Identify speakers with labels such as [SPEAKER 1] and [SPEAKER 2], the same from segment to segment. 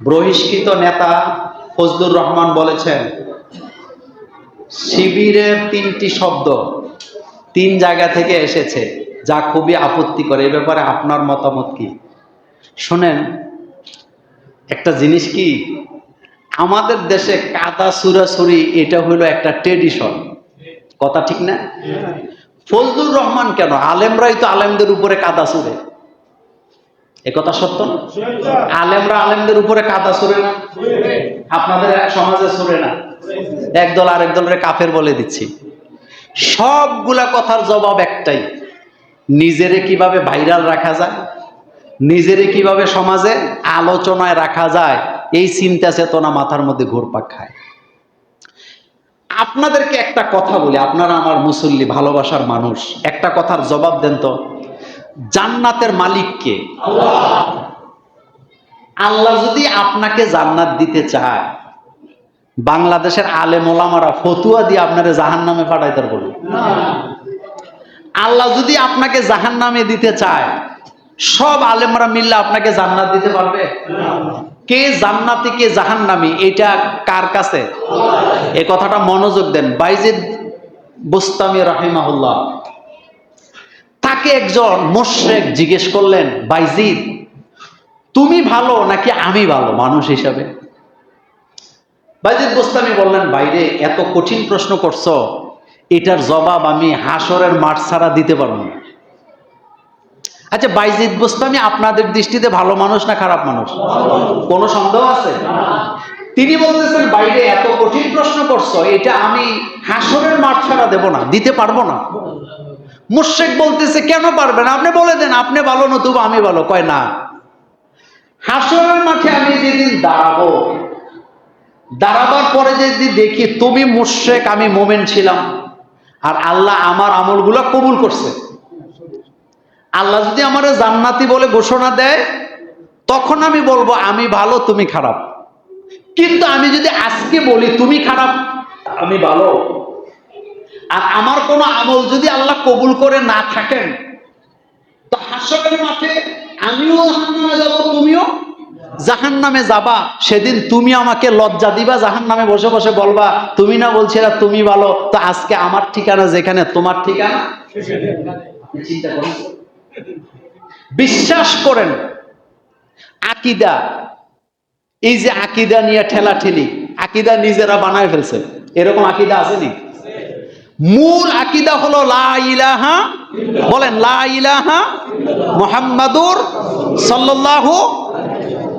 [SPEAKER 1] বহিষ্কৃত নেতা ফজলুর রহমান বলেছেন শিবিরের তিনটি শব্দ তিন জায়গা থেকে এসেছে যা খুবই আপত্তি করে এ ব্যাপারে আপনার মতামত কি? শোনেন একটা জিনিস কি? আমাদের দেশে কাদা সুরাসুরি এটা হলো একটা ট্রেডিশন কথা ঠিক না? ফজলুর রহমান কেন? আলেমরাই তো আলেমদের উপরে কাদা সুরে। কথা সত্য? আলেমরা আলেমদের উপরে কাদা সুরে না? আপনাদের সমাজে সুরে না? একদল আরেক দলের কাফের বলে দিচ্ছি। সবগুলা কথার জবাব একটাই। নিজেরে কীভাবে ভাইরাল রাখা যায়? নিজেরে কীভাবে সমাজে আলোচনায় রাখা যায়? এই চিন্তা চেতনা মাথার মধ্যে ঘুরপাক খায়। আপনাদেরকে একটা কথা বলি। আপনারা আমার মুসল্লি, ভালোবাসার মানুষ। একটা কথার জবাব দেন তো। জান্নাতের মালিক কে আল্লাহ যদি আপনাকে জান্নাত দিতে চায়, বাংলাদেশের আলেম ওলামারা ফতুয়া দিয়ে আপনারা জাহান নামে পাঠাইতে বলুন। আল্লাহ যদি আপনাকে জাহান নামে দিতে চায়, সব আলেমরা মিললে আপনাকে জান্নাত দিতে পারবে? কে জান্নাতি, কে জাহান্নামি, এটা কার কাছে? এ কথাটা মনোযোগ দেন। বাইজিদ বুস্তামি রাহিমাহুল্লাহ। তাকে একজন মোশরেক জিজ্ঞেস করলেন বাইজিদ তুমি ভালো নাকি আমি ভালো? মানুষ হিসাবে। বাইজিদ বুস্তামি বললেন বাইরে এত কঠিন প্রশ্ন করছ, এটার জবাব আমি হাসরের মাঠ ছাড়া দিতে পারব না। আচ্ছা বাইজিদ বুস্তামি আপনাদের দৃষ্টিতে ভালো মানুষ না খারাপ মানুষ? কোনো সন্দেহ আছে? তিনি বলতেছেন বাইরে এত কঠিন প্রশ্ন করছ, এটা আমি হাসরের মাঠ ছাড়া দেব না, দিতে পারব না। মুর্শেক বলতেছে, কেন পারবেন আপনি বলে দেন, আপনি ভালো নতুবা আমি ভালো। কয়, না। হাসরের মাঠে আমি যেদিন দাঁড়াবো, দাঁড়াবার পরে যদি দেখি তুমি মুর্শেক আমি মোমেন ছিলাম। আর আল্লাহ আমার আমলগুলো কবুল করছে। আল্লাহ যদি আমার জান্নাতি বলে ঘোষণা দেয়, তখন আমি বলব, আমি ভালো, তুমি খারাপ। কিন্তু আমি যদি আজকে বলি, তুমি খারাপ? আমি ভালো। আর আমার কোনো আমল যদি আল্লাহ কবুল করে না থাকেন, তো হাসরের মাঠে আমিও জাহান্নামে যাব, তুমিও? জাহান নামে যাবা, সেদিন তুমি আমাকে লজ্জা দিবা জাহান নামে বসে বসে বলবা, তুমি না বলছিলা তুমি ভালো, তো আজকে আমার ঠিকানা যেখানে, তোমার ঠিকানা? বিশ্বাস করেন, আকিদা, এই যে আকিদা নিয়ে ঠেলা ঠেলি আকিদা নিজেরা বানায় ফেলছে, এরকম আকিদা আসেনি মূল আকিদা হলো লাহা বলেন লাহা মোহাম্মদুর সাল্লাহ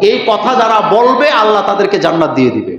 [SPEAKER 1] এই কথা যারা বলবে, আল্লাহ তাদেরকে জান্নাত দিয়ে দিবে।